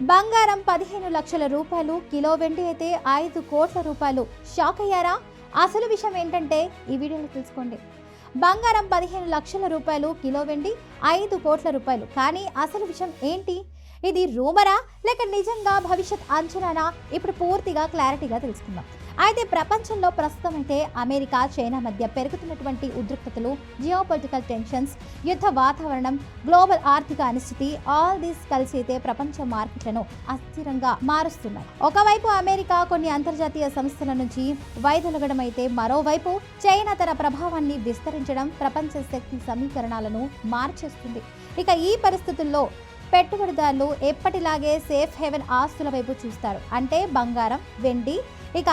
బంగారం పదిహేను లక్షల రూపాయలు కిలో వెండి అయితే ఐదు కోట్ల రూపాయలు. షాక్ అయ్యారా? అసలు విషయం ఏంటంటే ఈ వీడియోలో తెలుసుకోండి. బంగారం పదిహేను లక్షల రూపాయలు కిలో వెండి ఐదు కోట్ల రూపాయలు. కానీ అసలు విషయం ఏంటి? ఇది రూమరా? లేక నిజంగా భవిష్యత్ అంచనానా? ఇప్పుడు పూర్తిగా క్లారిటీగా తెలుసుకుందాం. అయితే ప్రపంచంలో ప్రస్తుతం అయితే అమెరికా చైనా మధ్య పెరుగుతున్నటువంటి ఉద్రిక్తతలు జియోపొలిటికల్ టెన్షన్స్ యుద్ధ వాతావరణం గ్లోబల్ ఆర్థిక అనిశ్చితి ఆల్ దీస్ కలిసి అయితే ప్రపంచ మార్కెట్లను అస్థిరంగా మారుస్తున్నాయి. ఒకవైపు అమెరికా కొన్ని అంతర్జాతీయ సంస్థల నుంచి వైదొలగడం అయితే మరోవైపు చైనా తన ప్రభావాన్ని విస్తరించడం ప్రపంచ శక్తి సమీకరణాలను మార్చేస్తుంది. ఇక ఈ పరిస్థితుల్లో పెట్టుబడిదారులు ఎప్పటిలాగే సేఫ్ హెవెన్ ఆస్తుల వైపు చూస్తారు. అంటే బంగారం వెండి ఇక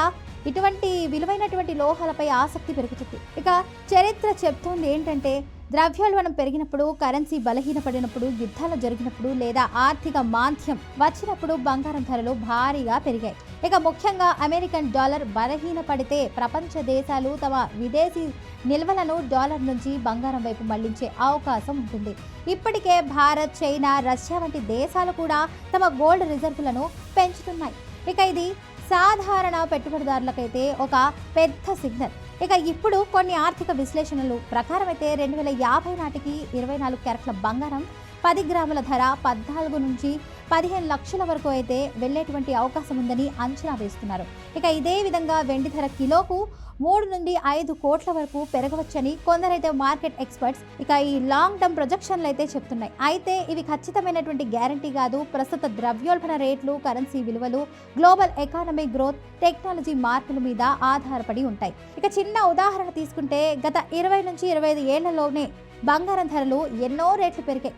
ఇటువంటి విలువైనటువంటి లోహాలపై ఆసక్తి పెరుగుతుంది. ఇక చరిత్ర చెప్తోంది ఏంటంటే ద్రవ్యోల్బణం పెరిగినప్పుడు కరెన్సీ బలహీనపడినప్పుడు యుద్ధాలు జరిగినప్పుడు లేదా ఆర్థిక మాంద్యం వచ్చినప్పుడు బంగారం ధరలు భారీగా పెరిగాయి. ఇక ముఖ్యంగా అమెరికన్ డాలర్ బలహీనపడితే ప్రపంచ దేశాలు తమ విదేశీ నిల్వలను డాలర్ నుంచి బంగారం వైపు మళ్ళించే అవకాశం ఉంటుంది. ఇప్పటికే భారత్ చైనా రష్యా వంటి దేశాలు కూడా తమ గోల్డ్ రిజర్వులను పెంచుతున్నాయి. ఇక ఇది సాధారణ పెట్టుబడిదారులకైతే ఒక పెద్ద సిగ్నల్. ఇక ఇప్పుడు కొన్ని ఆర్థిక విశ్లేషణలు ప్రకారం అయితే రెండు వేల యాభై నాటికి ఇరవై నాలుగు క్యారెట్ల బంగారం పది గ్రాముల ధర పద్నాలుగు నుంచి పదిహేను లక్షల వరకు అయితే వెళ్ళేటువంటి అవకాశం ఉందని అంచనా వేస్తున్నారు. ఇక ఇదే విధంగా వెండి ధర కిలోకు మూడు నుండి ఐదు కోట్ల వరకు పెరగవచ్చని కొందరైతే మార్కెట్ ఎక్స్పర్ట్స్ ఇక ఈ లాంగ్ టర్మ్ ప్రొజెక్షన్లు అయితే చెప్తున్నాయి. అయితే ఇవి ఖచ్చితమైనటువంటి గ్యారంటీ కాదు. ప్రస్తుత ద్రవ్యోల్బణ రేట్లు కరెన్సీ విలువలు గ్లోబల్ ఎకానమీ గ్రోత్ టెక్నాలజీ మార్పుల మీద ఆధారపడి ఉంటాయి. ఇక చిన్న ఉదాహరణ తీసుకుంటే గత ఇరవై నుంచి ఇరవై ఐదు ఏళ్ళలోనే బంగారం ధరలు ఎన్నో రేట్లు పెరిగాయి.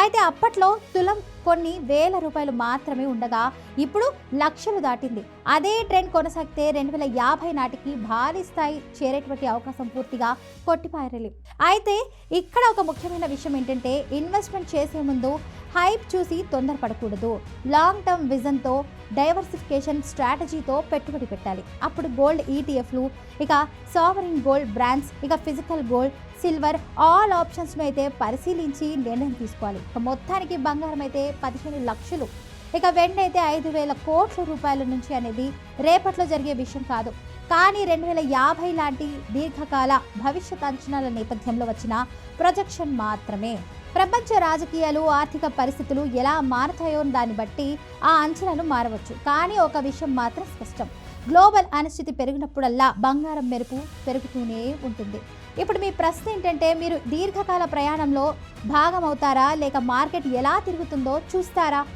అయితే అప్పట్లో తులం కొన్ని వేల రూపాయలు మాత్రమే ఉండగా ఇప్పుడు లక్షలు దాటింది. అదే ట్రెండ్ కొనసాగితే రెండు వేల యాభై నాటికి భారీ స్థాయి చేరేటువంటి అవకాశం పూర్తిగా కొట్టిపారేలి అయితే ఇక్కడ ఒక ముఖ్యమైన విషయం ఏంటంటే ఇన్వెస్ట్మెంట్ చేసే ముందు హైప్ చూసి తొందరపడకూడదు. లాంగ్ టర్మ్ విజన్తో డైవర్సిఫికేషన్ స్ట్రాటజీతో పెట్టుబడి పెట్టాలి. అప్పుడు గోల్డ్ ఈటీఎఫ్లు ఇక సావరిన్ గోల్డ్ బ్రాండ్స్ ఇక ఫిజికల్ గోల్డ్ సిల్వర్ ఆల్ ఆప్షన్స్ను అయితే పరిశీలించి నిర్ణయం తీసుకోవాలి. మొత్తానికి బంగారం అయితే పదిహేను లక్షలు. ఇక వెండి అయితే ఐదు వేల కోట్ల రూపాయల నుంచి అనేది రేపట్లో జరిగే విషయం కాదు. కానీ రెండు వేల యాభై లాంటి దీర్ఘకాల భవిష్యత్ అంచనాల నేపథ్యంలో వచ్చిన ప్రొజెక్షన్ మాత్రమే. ప్రపంచ రాజకీయాలు ఆర్థిక పరిస్థితులు ఎలా మారుతాయో దాన్ని బట్టి ఆ అంచనాలు మారవచ్చు. కానీ ఒక విషయం మాత్రం స్పష్టం. గ్లోబల్ అనిశ్చితి పెరిగినప్పుడల్లా బంగారం మెరుపు పెరుగుతూనే ఉంటుంది. ఇప్పుడు మీ ప్రశ్న ఏంటంటే మీరు దీర్ఘకాల ప్రయాణంలో భాగమవుతారా? లేక మార్కెట్ ఎలా తిరుగుతుందో చూస్తారా?